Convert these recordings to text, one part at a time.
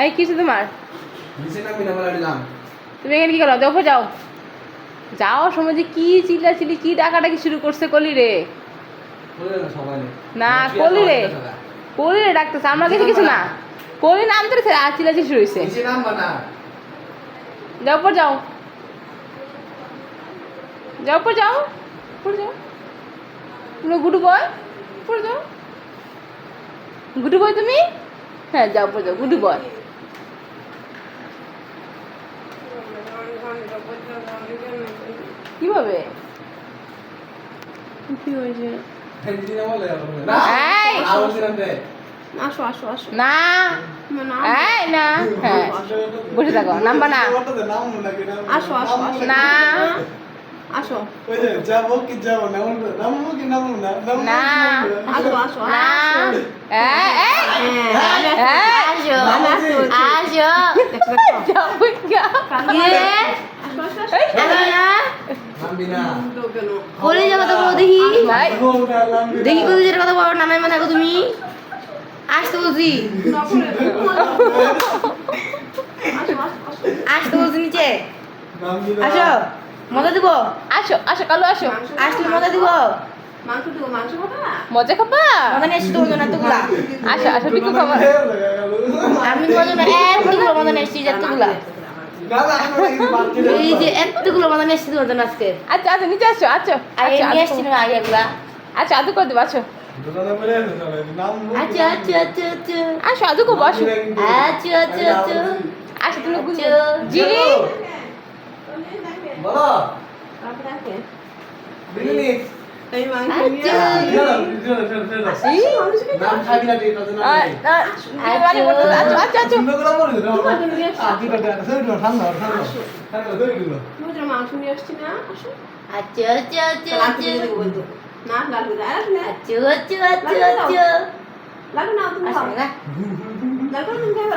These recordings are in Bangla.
এই কিছু তোমার? তুমি এখানে কি করো? দেখো যাও। যাও সময় যে কি চিল্লাচিল্লি কি ডাকাডাকি শুরু করছে কলি রে। না সবাই না কলি রে। কলি রে ডাকতেছে আমরা কিছু কিছু না। কলি নাম ধরেছে আর চিল্লাচিল্লি শুরু হয়েছে যাও পর যাও। যাও পর যাও। পর যাও। তুমি গুডু বয়? পর যাও। গুডু বয় তুমি? হ্যাঁ যাও পর যাও। গুডু বয়। কীভাবে? কি হয়েছে আসো আসো আসো। না। এই না। হ্যাঁ। বসে থাকো। নাম্বার না। আসো আসো আসো। না। আসো। ওই যাব কি যাব না নামবো কি নামবো না না। আসো আসো? কলেজ বলো দেখি। ভাই, দেখি কলেজের কথা বলো নানাই মা থাকো তুমি। আসতে বলছি। নকলে। আসো, আসো, আসো। আসতে বলছি নিচে। আসো। মজা দিব? আসো আসো কালো আসো। আসলে মজা দিব? খাবা। মজা খাবা? মজা নিয়ে এসছি তোমার জন্য আসো আসো বিকু খাবার আমি তোমার জন্য এতগুলো মজা নিয়ে এসছি এতগুলা। না না এই যে এতগুলো মজা নিয়ে এসছি তোমার জন্য আজকে। আচ্ছা আচ্ছা নিচে আসো আচ্ছা আচ্ছা নিয়ে এসছি না আগে এগুলা। আচ্ছা আদু করে দেবো আসো। নামবো আচ্ছা আচ্ছা আচ্ছা আচ্ছা। আসো আদু করব আসো। আচ্ছা আচ্ছা আচ্ছা। আসো তুমি আচ্ছা। জি। বলো। মাংস। নিয়ে আসছি। না আচ্ছা আচ্ছা। আচ্ছা আচ্ছা। না আচ্ছা আচ্ছা আচ্ছা। আচ্ছা তুমি তুমি খাবে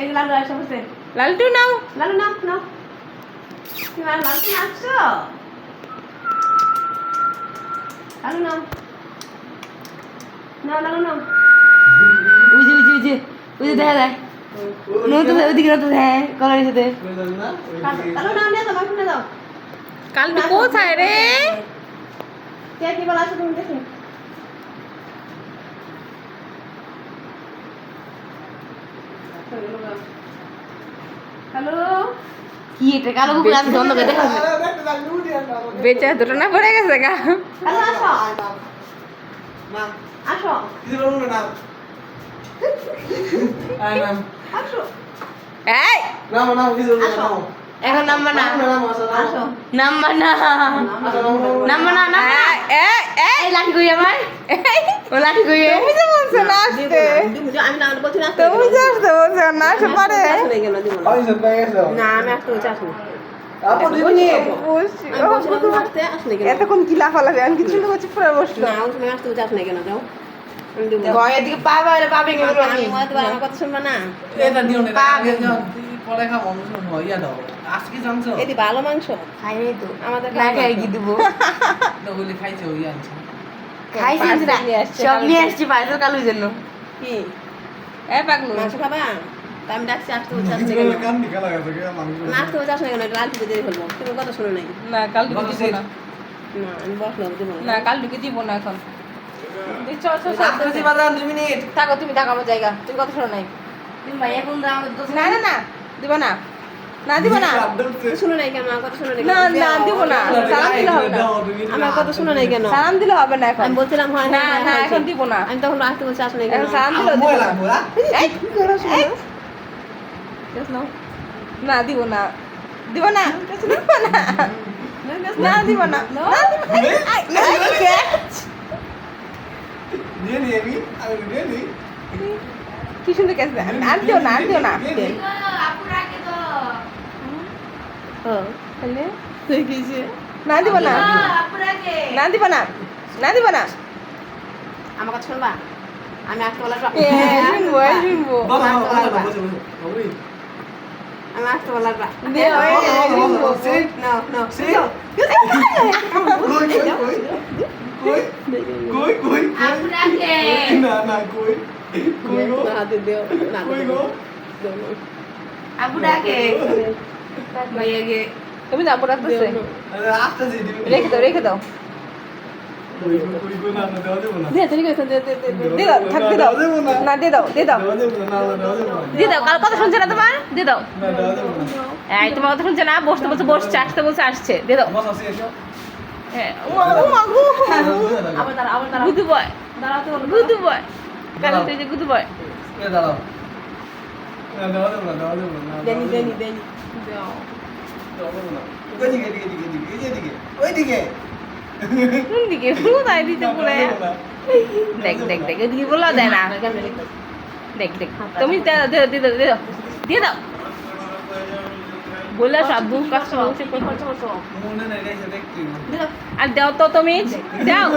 এই যে আসো বসে। লালটু নাও। লাড্ডু নাও নাও। তুমি আর লাড্ডু নাচছো? লাড্ডু নাও। নাও লাড্ডু নাও। উজি উজি উজি উজি দেখা যায় কালটু কোথায় রে? কে কি বলা আসো তুমি দেখি। হ্যালো কি এটা কালো কুকুর দেখা যায় বেচা দুটো না পড়ে গেছে গা হ্যালো আসো আসো আসো এই এখন নাম্বার না আসো নাম্বার না নাম্বার না না এ লাঠি কই আমার ও লাঠি কই বলছো না আসতে আমি তুমি যে আসতে বলছো না। আসতে পারে। না। আসতে বলছি এতক্ষণ কি লাফালাফি? কিছু শুনতে পুরো বসল। না আমি আসতে বলছি আসলে কেন যাও। আমি দিব না। গয়ের দিকে পা বাইরে পা ভেঙে আমি আমি। তোমার আমার কথা শুনবা না। এটি ভালো মাংস? খাই তো আমাদের না ভালো খাই কি দেবো? খাইছি নিয়ে আসছে সব। নিয়ে আসছি পার্সেল কালুর জন্য। কি? এ পাগলু। মাংস খাবা? আমি ডাকছি আসতে বলছি আসলে কেন না আসতে বলছি আসলে কেন লাল টিপে দিয়ে ফেলব। তুমি কথা শুনে নাই। না কাল ঢুকে দিব না। না আমি বসলাম দিব না। কাল ঢুকে দিব না এখন। থাকো তুমি থাকো আমার জায়গা। তুমি কথা শোনো নাই। না না না। দিব না। না দিব না। শুনে নাই কেন? আমার কথা শুনে নাই না? না দিব না। সালাম দিলে হবে না। আমার কথা শুনে নাই কেন? সালাম দিলে হবে না এখন। আমি বলছিলাম হয় না না এখন। দিব না। আমি তখন আসতে বলছি আসলে কেন? এখন সালাম দিব না। এই, এই, Just নাও। না দিব না। দিব না। দিব না। না দিব না। দিব। কি? সুন্দর ক্যাচ আনতেও না আনতেও না। হ্যাঁ তাহলে দেখিছে না দিব না না দিব না না দিব না আমার কথা শুনবা আমি শুনব শুনব না না কই কই গো হাতে দেও না কই গো তুমি যাব রেখে দাও রেখে দাও। আছে দে দাও আসছে। গুদু বয়। দাঁড়াতে গুদু বয়। কাল তুই যে গুদু বয়। দাঁড়াও। না দেওয়া দেবো না দেওয়া দেখ দেখ দেখ এদিকে বলা দেয় না। দেখ দেখ। তুমি দিয়ে দাও। বলে কষ্ট হচ্ছে আর দাও তো তুমি। দাও।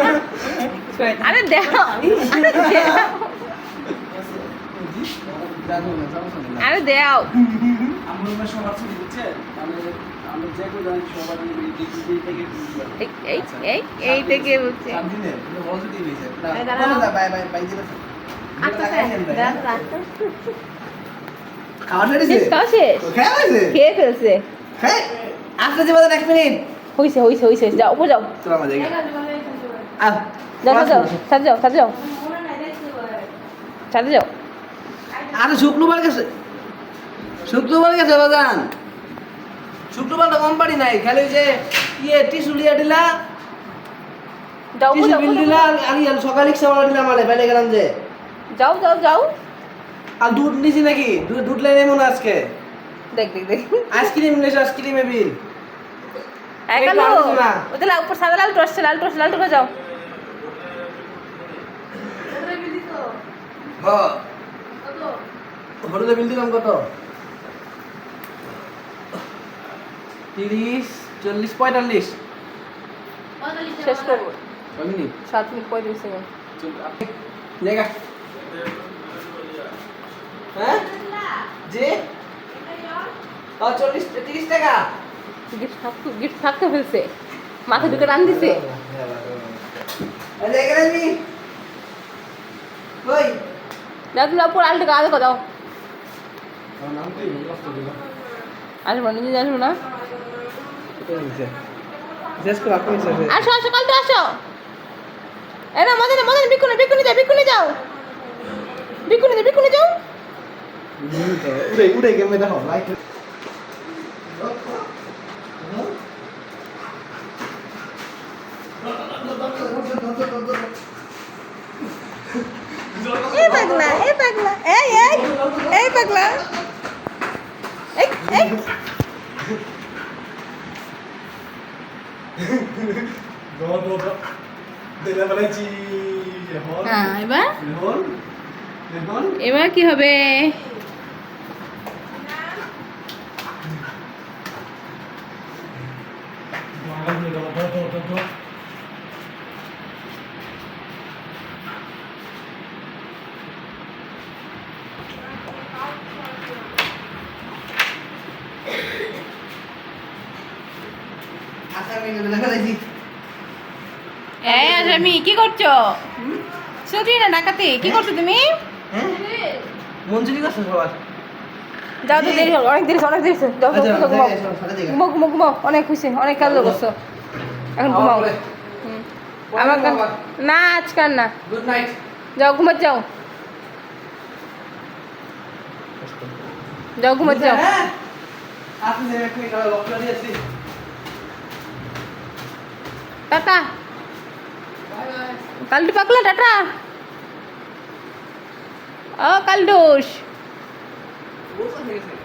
আরে দাও। আরে দাও। জানো না সমস্যা নেই আরে দাও আমরা রুমে সবার ছবি দিচ্ছে তাহলে আমরা যে কেউ জানি সবার ডিগ্রি থেকে এই এই এই এই থেকে বলছে সাত দিনে পজিটিভ হয়েছে? এই না বাই বাই বাই দিবে আচ্ছা দাঁড়া খাওয়া শেষ শেষ খাওয়া শেষ। খেয়ে হয়েছে খেয়ে ফেলছে। হ্যাঁ আসতে যাব এক মিনিট হইছে হইছে হইছে। যাও উপর যাও। যাও যাও সাথে যাও সাথে যাও। সাথে যাও। আরে শুক্রবার গেছে শুক্রবার গেছে বাজান। শুক্রবারটা কোম্পানি নাই খালি যে ইয়ে টিসু লিয়া দিলা যাও টিসু বিল দিলা ইয়ে সকাল রিক্সা ভাড়া দিলাম আরে বাইরে গেলাম যে। যাও যাও যাও। আর দুধ নিছি নাকি? দুধ দুধ লেনে মনে আজকে। দেখ দেখ দেখ। আইসক্রিম নিয়েছে আইসক্রিমে বিল। একালো একটু আগে না। ওদের লাল উপর সাদা লাল টসছে লাল টসছে লাল টসে যাও। হ্যাঁ হলুদে বিল দিলাম কত? তিরিশ চল্লিশ পঁয়তাল্লিশ। শেষ করব। কয় মিনিট? সাত মিনিট পঁয়ত্রিশ সেকেন্ড। জায়গা। হ্যাঁ? যে? চল্লিশ তিরিশ টাকা। গিফট থাকতে গিফট থাকতে ফেলছে। মাথা ঢুকে রান দিছে। যাও তুমি উপর আলটা কাজ দাও। আসব না নিজে আসব না শেষ করে আপনি শেষ আসো আসো কাল তো আসো। এ না, মদনে মদনে বিকুনি বিকুনি যাও বিকুনি যাও। বিকুনি যাও বিকুনি যাও। উড়ে উড়ে গেমে দেখো লাইট এই পাগলা এই পাগলা, এই এই এই পাগলা। এই এই দো দো দো দিলে বলেছি এখন হ্যাঁ এবার? এখন এখন এবার কি হবে আচ্ছা আমি দিলে বলেছি এই আসামি কি করছ? ছুটি না ডাকাতি কি করছ তুমি? হ্যাঁ? মঞ্জুরি করছে সবার? যাও তো দেরি হলো অনেক দেরি অনেক দেরি যাও আচ্ছা, ঘুমাও। ঘুমাও ঘুমাও অনেক খুশি অনেক কাজ করছ এখন ঘুমাও। আমার না আজকাল না। গুড নাইট যাও ঘুমাতে যাও। যাও ঘুমাতে যাও। হ্যাঁ। আপনি যে একটু এটা লক দিয়েছি টাটা। কালটি পাকলা টাটা। কালডুস বলতে গেছে